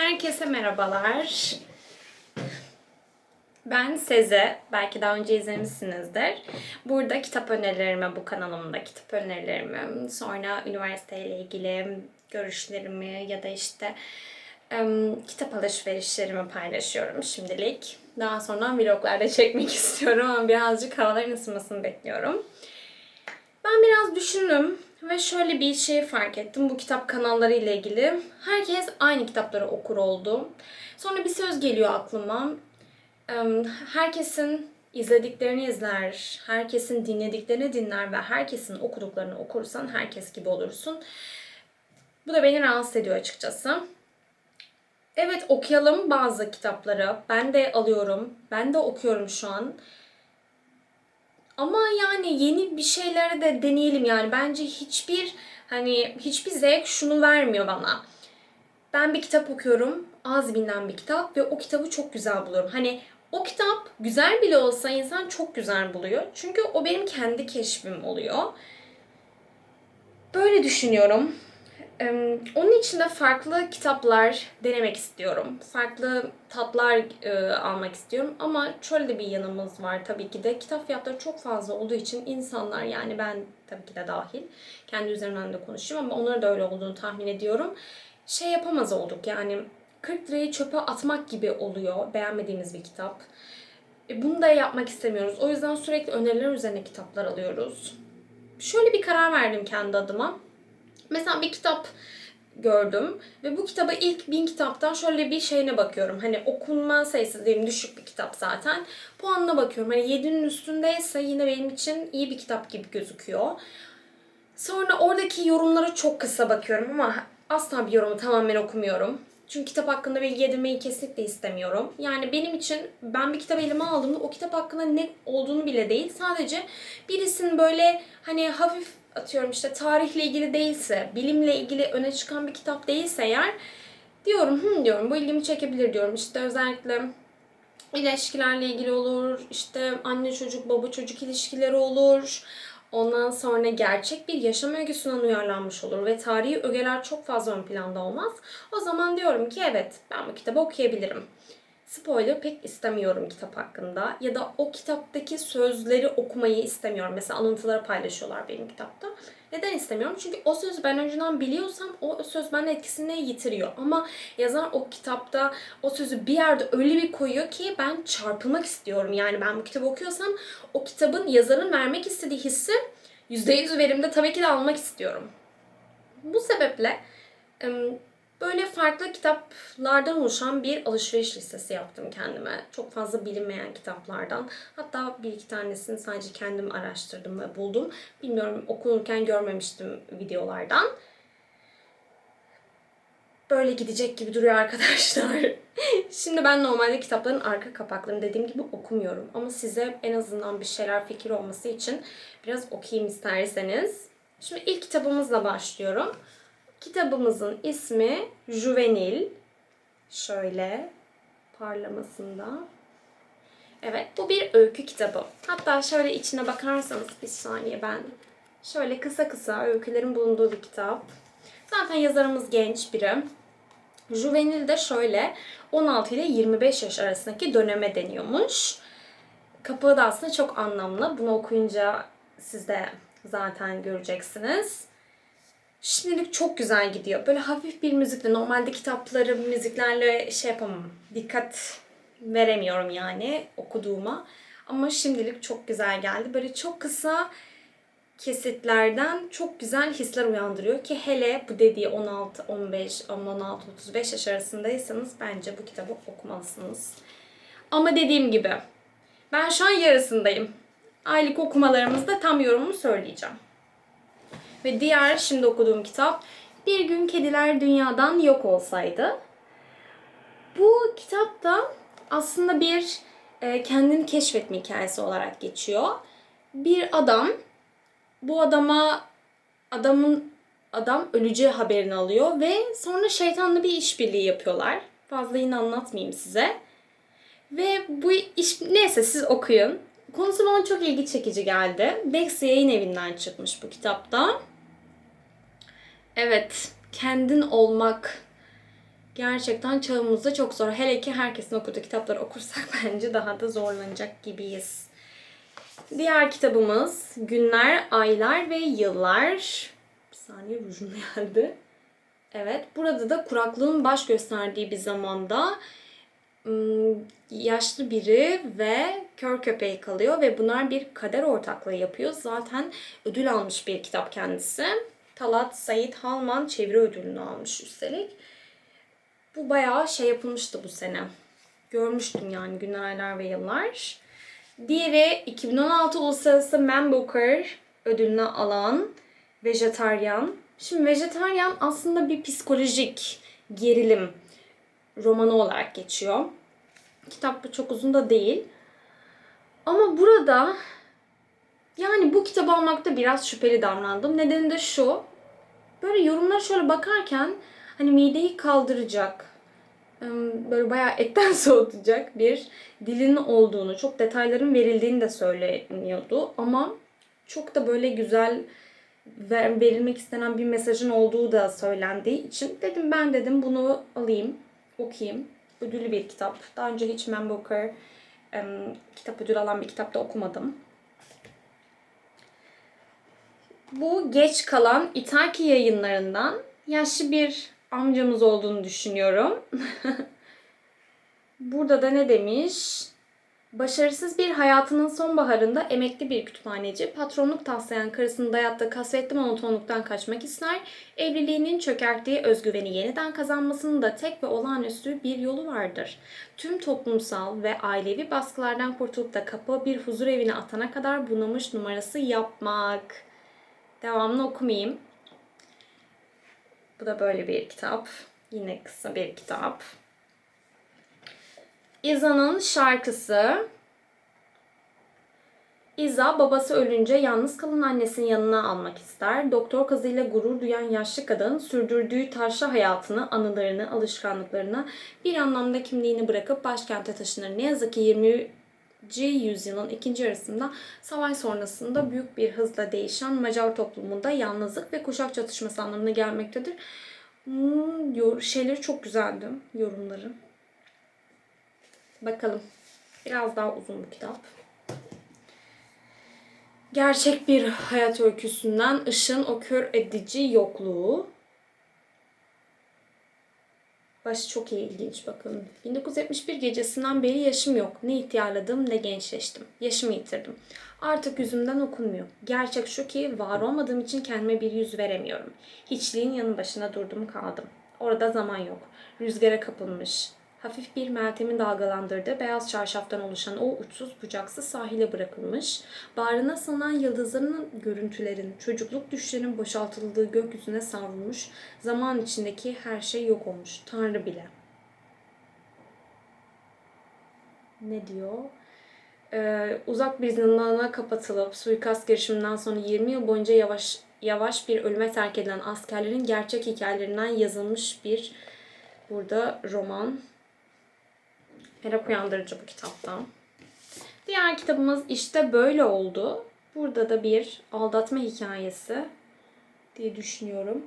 Herkese merhabalar. Ben Seze. Belki daha önce izlemişsinizdir. Burada kitap önerilerimi, bu kanalımda kitap önerilerimi, sonra üniversiteyle ilgili görüşlerimi ya da işte em, kitap alışverişlerimi paylaşıyorum şimdilik. Daha sonra vloglarda çekmek istiyorum ama birazcık havaların ısınmasını bekliyorum. Ben biraz düşündüm ve şöyle bir şey fark ettim bu kitap kanalları ile ilgili. Herkes aynı kitapları okur oldu. Sonra bir söz geliyor aklıma. Herkesin izlediklerini izler, herkesin dinlediklerini dinler ve herkesin okuduklarını okursan herkes gibi olursun. Bu da beni rahatsız ediyor açıkçası. Evet okuyalım bazı kitapları. Ben de alıyorum. Ben de okuyorum şu an. Ama yani yeni bir şeyleri de deneyelim yani. Bence hiçbir hani hiçbir zevk şunu vermiyor bana. Ben bir kitap okuyorum. Az bilinen bir kitap ve o kitabı çok güzel buluyorum. Hani o kitap güzel bile olsa insan çok güzel buluyor. Çünkü o benim kendi keşfim oluyor. Böyle düşünüyorum. Onun için de farklı kitaplar denemek istiyorum. Farklı tatlar e, almak istiyorum. Ama şöyle de bir yanımız var tabii ki de. Kitap fiyatları çok fazla olduğu için insanlar yani ben tabii ki de dahil. Kendi üzerimden de konuşuyorum ama onlara da öyle olduğunu tahmin ediyorum. Şey yapamaz olduk yani 40 lirayı çöpe atmak gibi oluyor beğenmediğimiz bir kitap. E, Bunu da yapmak istemiyoruz. O yüzden sürekli öneriler üzerine kitaplar alıyoruz. Şöyle bir karar verdim kendi adıma. Mesela bir kitap gördüm ve bu kitaba ilk bin kitaptan şöyle bir şeyine bakıyorum. Hani okunma sayısı diyelim düşük bir kitap zaten. Puanına bakıyorum. Hani 7'nin üstündeyse yine benim için iyi bir kitap gibi gözüküyor. Sonra oradaki yorumlara çok kısa bakıyorum ama asla bir yorumu tamamen okumuyorum. Çünkü kitap hakkında bilgi edinmeyi kesinlikle istemiyorum. Yani benim için ben bir kitap elime aldığımda o kitap hakkında ne olduğunu bile değil. Sadece birisinin böyle hani hafif atıyorum işte tarihle ilgili değilse, bilimle ilgili öne çıkan bir kitap değilse eğer diyorum hı diyorum bu ilgimi çekebilir diyorum. İşte özellikle ilişkilerle ilgili olur, işte anne çocuk baba çocuk ilişkileri olur. Ondan sonra gerçek bir yaşam öyküsünden uyarlanmış olur ve tarihi ögeler çok fazla ön planda olmaz. O zaman diyorum ki evet ben bu kitabı okuyabilirim. Spoiler pek istemiyorum kitap hakkında ya da o kitaptaki sözleri okumayı istemiyorum. Mesela alıntıları paylaşıyorlar benim kitapta. Neden istemiyorum? Çünkü o sözü ben önceden biliyorsam o söz bende etkisini yitiriyor. Ama yazar o kitapta o sözü bir yerde öyle bir koyuyor ki ben çarpılmak istiyorum. Yani ben bu kitabı okuyorsam o kitabın yazarın vermek istediği hissi %100 verimde tabii ki de almak istiyorum. Bu sebeple böyle farklı kitaplardan oluşan bir alışveriş listesi yaptım kendime. Çok fazla bilinmeyen kitaplardan. Hatta bir iki tanesini sadece kendim araştırdım ve buldum. Bilmiyorum okunurken görmemiştim videolardan. Böyle gidecek gibi duruyor arkadaşlar. Şimdi ben normalde kitapların arka kapaklarını dediğim gibi okumuyorum. Ama size en azından bir şeyler fikir olması için biraz okuyayım isterseniz. Şimdi ilk kitabımızla başlıyorum. Kitabımızın ismi Juvenil. Şöyle parlamasında. Evet bu bir öykü kitabı. Hatta şöyle içine bakarsanız bir saniye ben şöyle kısa kısa öykülerin bulunduğu bir kitap. Zaten yazarımız genç biri. Juvenil de şöyle 16 ile 25 yaş arasındaki döneme deniyormuş. Kapağı da aslında çok anlamlı. Bunu okuyunca siz de zaten göreceksiniz. Şimdilik çok güzel gidiyor. Böyle hafif bir müzikle, normalde kitapları müziklerle şey yapamam. Dikkat veremiyorum yani okuduğuma. Ama şimdilik çok güzel geldi. Böyle çok kısa kesitlerden çok güzel hisler uyandırıyor ki hele bu dediği 16, 15, 16, 35 yaş arasındaysanız bence bu kitabı okumalısınız. Ama dediğim gibi ben şu an yarısındayım. Aylık okumalarımızda tam yorumumu söyleyeceğim. Ve diğer şimdi okuduğum kitap Bir Gün Kediler Dünyadan Yok Olsaydı. Bu kitap da aslında bir e, kendini keşfetme hikayesi olarak geçiyor. Bir adam bu adama adamın adam öleceği haberini alıyor ve sonra şeytanla bir işbirliği yapıyorlar. Fazla yine anlatmayayım size. Ve bu iş neyse siz okuyun. Konusu bana çok ilgi çekici geldi. Bex yayın evinden çıkmış bu kitapta. Evet, kendin olmak Gerçekten çağımızda çok zor. Hele ki herkesin okuduğu kitapları okursak bence daha da zorlanacak gibiyiz. Diğer kitabımız Günler, Aylar ve Yıllar. Bir saniye rujum geldi. Evet, burada da kuraklığın baş gösterdiği bir zamanda yaşlı biri ve kör köpeği kalıyor ve bunlar bir kader ortaklığı yapıyor. Zaten ödül almış bir kitap kendisi. Talat Sait Halman çeviri ödülünü almış üstelik. Bu bayağı şey yapılmıştı bu sene. Görmüştüm yani Günler, Aylar ve Yıllar. Diğeri 2016 Uluslararası Man Booker ödülünü alan Vejetaryen. Şimdi Vejetaryen aslında bir psikolojik gerilim romanı olarak geçiyor. Kitap bu çok uzun da değil. Ama burada yani bu kitabı almakta biraz şüpheli davrandım. Nedeni de şu. Böyle yorumlara şöyle bakarken hani mideyi kaldıracak, böyle bayağı etten soğutacak bir dilin olduğunu, çok detayların verildiğini de söyleniyordu. Ama çok da böyle güzel ver- verilmek istenen bir mesajın olduğu da söylendiği için dedim ben dedim bunu alayım, okuyayım. Ödüllü bir kitap. Daha önce hiç Man Booker kitap ödülü alan bir kitapta okumadım. Bu geç kalan İtaki yayınlarından yaşlı bir amcamız olduğunu düşünüyorum. Burada da ne demiş? Başarısız bir hayatının sonbaharında emekli bir kütüphaneci, patronluk taslayan karısının dayattığı kasvetli monotonluktan kaçmak ister, evliliğinin çökerttiği özgüveni yeniden kazanmasının da tek ve olağanüstü bir yolu vardır. Tüm toplumsal ve ailevi baskılardan kurtulup da kapı bir huzur evine atana kadar bunamış numarası yapmak. Devamını okumayayım. Bu da böyle bir kitap. Yine kısa bir kitap. İza'nın şarkısı. İza babası ölünce yalnız kalan annesinin yanına almak ister. Doktor kızıyla gurur duyan yaşlı kadın sürdürdüğü taşra hayatını, anılarını, alışkanlıklarını bir anlamda kimliğini bırakıp başkente taşınır. Ne yazık ki 20. yüzyılın ikinci yarısında savaş sonrasında büyük bir hızla değişen Macar toplumunda yalnızlık ve kuşak çatışması anlamına gelmektedir. Hmm, şeyleri çok güzeldi yorumları. Bakalım. Biraz daha uzun bu kitap. Gerçek bir hayat öyküsünden ışın o kör edici yokluğu. Başı çok ilginç bakın. 1971 gecesinden beri yaşım yok. Ne ihtiyarladım ne gençleştim. Yaşımı yitirdim. Artık yüzümden okunmuyor. Gerçek şu ki var olmadığım için kendime bir yüz veremiyorum. Hiçliğin yanı başına durdum kaldım. Orada zaman yok. Rüzgara kapılmış. Hafif bir Meltem'in dalgalandırdığı beyaz çarşaftan oluşan o uçsuz bucaksız sahile bırakılmış, bağrına salınan yıldızların görüntülerin, çocukluk düşlerinin boşaltıldığı gökyüzüne savrulmuş, zaman içindeki her şey yok olmuş. Tanrı bile. Ne diyor? Ee, uzak bir zindana kapatılıp suikast girişiminden sonra 20 yıl boyunca yavaş yavaş bir ölüme terk edilen askerlerin gerçek hikayelerinden yazılmış bir burada roman. Merak uyandırıcı bu kitaptan. Diğer kitabımız işte böyle oldu. Burada da bir aldatma hikayesi diye düşünüyorum.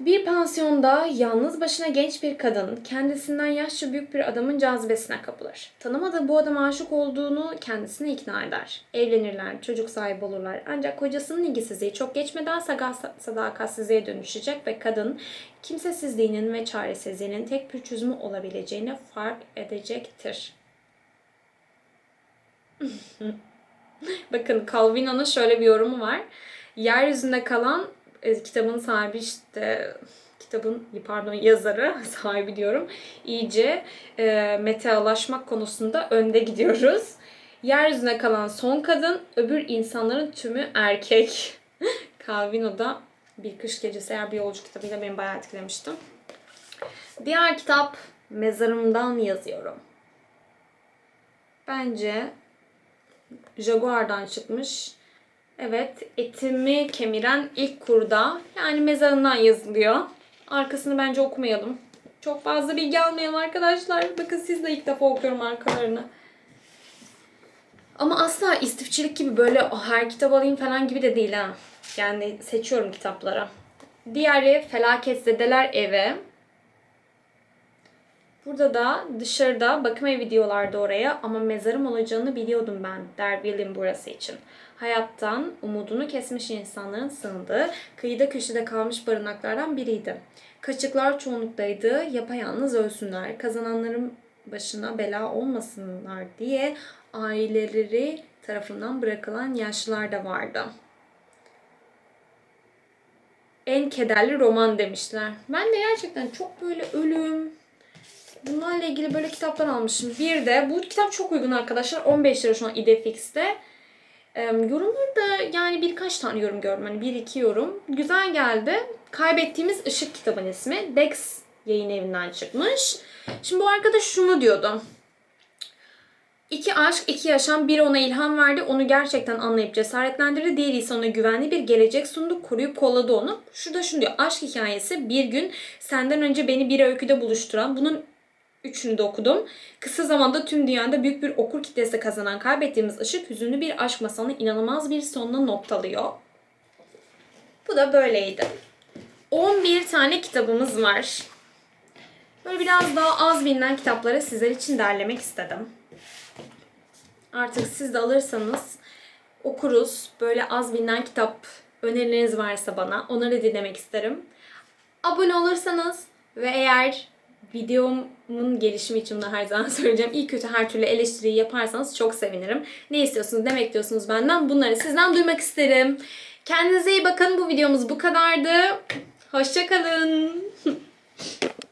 Bir pansiyonda yalnız başına genç bir kadın kendisinden yaşça büyük bir adamın cazibesine kapılır. Tanımadığı bu adama aşık olduğunu kendisine ikna eder. Evlenirler, çocuk sahibi olurlar. Ancak kocasının ilgisizliği çok geçmeden sadakatsizliğe dönüşecek ve kadın kimsesizliğinin ve çaresizliğinin tek bir çözümü olabileceğini fark edecektir. Bakın Calvino'nun şöyle bir yorumu var. Yeryüzünde kalan e, kitabın sahibi işte kitabın pardon yazarı sahibi diyorum iyice e, metealaşmak konusunda önde gidiyoruz. Yeryüzüne kalan son kadın öbür insanların tümü erkek. Calvino'da bir kış gecesi eğer bir yolcu kitabıyla beni bayağı etkilemişti. Diğer kitap Mezarımdan yazıyorum. Bence Jaguar'dan çıkmış. Evet, etimi kemiren ilk kurda yani mezarından yazılıyor. Arkasını bence okumayalım. Çok fazla bilgi almayalım arkadaşlar. Bakın siz de ilk defa okuyorum arkalarını. Ama asla istifçilik gibi böyle "Ah, her kitap alayım falan gibi de değil ha. Yani seçiyorum kitaplara. Diğeri Felaketzedeler Eve. Burada da dışarıda bakım evi diyorlardı oraya ama mezarım olacağını biliyordum ben Derbil'in burası için. Hayattan umudunu kesmiş insanların sığındığı, kıyıda köşede kalmış barınaklardan biriydi. Kaçıklar çoğunluktaydı, yapayalnız ölsünler, kazananların başına bela olmasınlar diye aileleri tarafından bırakılan yaşlılar da vardı. En kederli roman demişler. Ben de gerçekten çok böyle ölüm, bunlarla ilgili böyle kitaplar almışım. Bir de bu kitap çok uygun arkadaşlar. 15 lira şu an İdefix'te. Ee, yorumları da yani birkaç tane yorum gördüm. Hani bir iki yorum. Güzel geldi. Kaybettiğimiz Işık kitabın ismi. Dex yayın evinden çıkmış. Şimdi bu arkadaş şunu diyordu. İki aşk, iki yaşam, biri ona ilham verdi, onu gerçekten anlayıp cesaretlendirdi. Diğeri ise ona güvenli bir gelecek sundu, koruyup kolladı onu. Şurada şunu diyor, aşk hikayesi bir gün senden önce beni bir öyküde buluşturan, bunun üçünü de okudum. Kısa zamanda tüm dünyada büyük bir okur kitlesi kazanan kaybettiğimiz ışık hüzünlü bir aşk masalını inanılmaz bir sonla noktalıyor. Bu da böyleydi. 11 tane kitabımız var. Böyle biraz daha az bilinen kitapları sizler için derlemek istedim. Artık siz de alırsanız okuruz. Böyle az bilinen kitap önerileriniz varsa bana onları dinlemek isterim. Abone olursanız ve eğer videomun gelişimi için de her zaman söyleyeceğim. İyi kötü her türlü eleştiriyi yaparsanız çok sevinirim. Ne istiyorsunuz, ne bekliyorsunuz benden? Bunları sizden duymak isterim. Kendinize iyi bakın. Bu videomuz bu kadardı. Hoşçakalın.